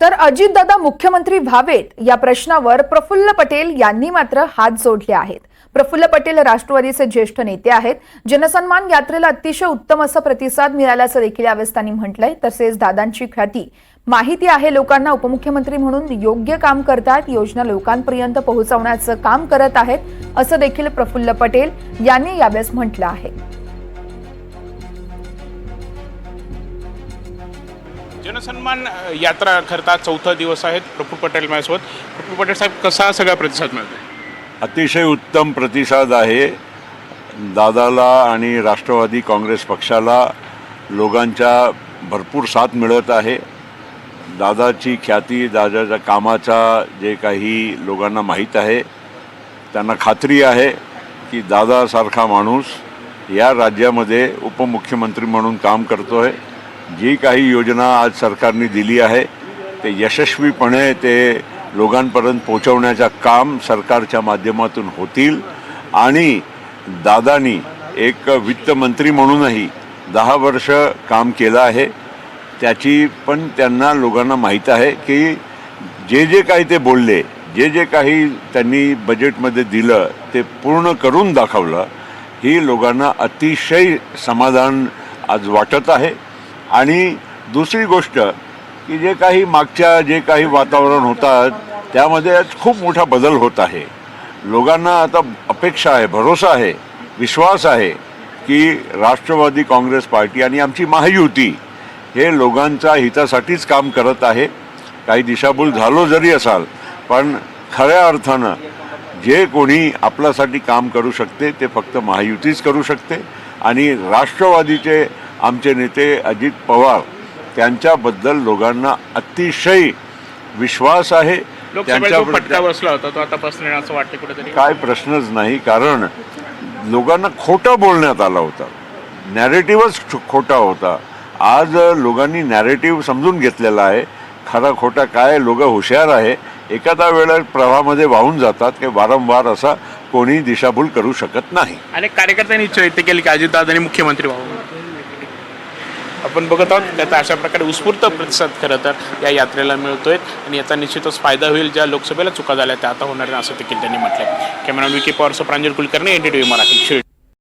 तर अजितदादा मुख्यमंत्री व्हावेत या प्रश्नावर प्रफुल्ल पटेल यांनी मात्र हात जोडले आहेत. प्रफुल्ल पटेल राष्ट्रवादीचे ज्येष्ठ नेते आहेत. जनसन्मान यात्रेला अतिशय उत्तम असा प्रतिसाद मिळाल्याचं देखील यावेळेस त्यांनी म्हटलंय. तसेच दादांची ख्याती माहिती आहे लोकांना उपमुख्यमंत्री म्हणून योग्य काम करतात योजना लोकांपर्यंत पोहोचवण्याचं काम करत आहेत असं देखील प्रफुल्ल पटेल यांनी यावेळेस म्हटलं आहे. जनसन्मान यात्रा करता चौथा दिवस आहेत प्रफू पटेल माझ्यासोबत. प्रफू पटेल साहेब कसा सगळा प्रतिसाद मिळतो अतिशय उत्तम प्रतिसाद आहे. दादाला आणि राष्ट्रवादी काँग्रेस पक्षाला लोकांच्या भरपूर साथ मिळत आहे. दादाची ख्याती दादाच्या कामाचा जे काही लोकांना माहीत आहे त्यांना खात्री आहे की दादासारखा माणूस या राज्यामध्ये उपमुख्यमंत्री म्हणून काम करतो आहे जी काही योजना आज सरकारने दिली आहे ते यशस्वीपणे ते लोकांपर्यंत पोहोचवण्याचं काम सरकारच्या माध्यमातून होतील. आणि दादानी एक वित्तमंत्री म्हणूनही दहा वर्ष काम केलं आहे. त्याची पण त्यांना लोकांना माहीत आहे की जे जे काही ते बोलले जे जे काही त्यांनी बजेटमध्ये दिलं ते पूर्ण करून दाखवलं ही लोकांना अतिशय समाधान आज वाटत आहे. आणि दुसरी गोष्ट की जे काही मागच्या जे काही वातावरण होतात त्यामध्ये आज खूप मोठा बदल होत आहे. लोकांना आता अपेक्षा आहे भरोसा आहे विश्वास आहे की राष्ट्रवादी काँग्रेस पार्टी आणि आमची महायुती हे लोकांच्या हितासाठीच काम करत आहे. काही दिशाभूल झालो जरी असाल पण खऱ्या अर्थानं जे कोणी आपल्यासाठी काम करू शकते ते फक्त महायुतीच करू शकते आणि राष्ट्रवादीचे आमचे नेते अजित पवार त्यांच्याबद्दल लोकांना अतिशय विश्वास आहे. लोकसभेला जो त्यांच्याबद्दल- फटका बसला होता तो आता बसणार असं वाटतं कुठेतरी. काय प्रश्नच नाही कारण लोकांना खोटं बोलण्यात आलं होतं. नॅरेटिव्हच खोटा होता. आज लोकांनी नॅरेटिव्ह समजून घेतलेला आहे. खरा खोटा काय लोक हुशार आहे. एखादा वेळा प्रवाहामध्ये वाहून जातात की वारंवार असा कोणी दिशाभूल करू शकत नाही. अनेक कार्यकर्त्यांनी इच्छा व्यक्त केली की अजितदादांनी मुख्यमंत्री व्हावं. आपण बघत आहोत त्याचा अशा प्रकारे उत्स्फूर्त प्रतिसाद खरं तर या यात्रेला मिळतोय. आणि याचा निश्चितच फायदा होईल ज्या लोकसभेला चुका झाल्या त्या आता होणार नाही असं देखील त्यांनी म्हटलं कॅमेरा विकी पॉवर प्रांजल कुलकर्णी एनडीटीव्ही मराठी. शिर्डी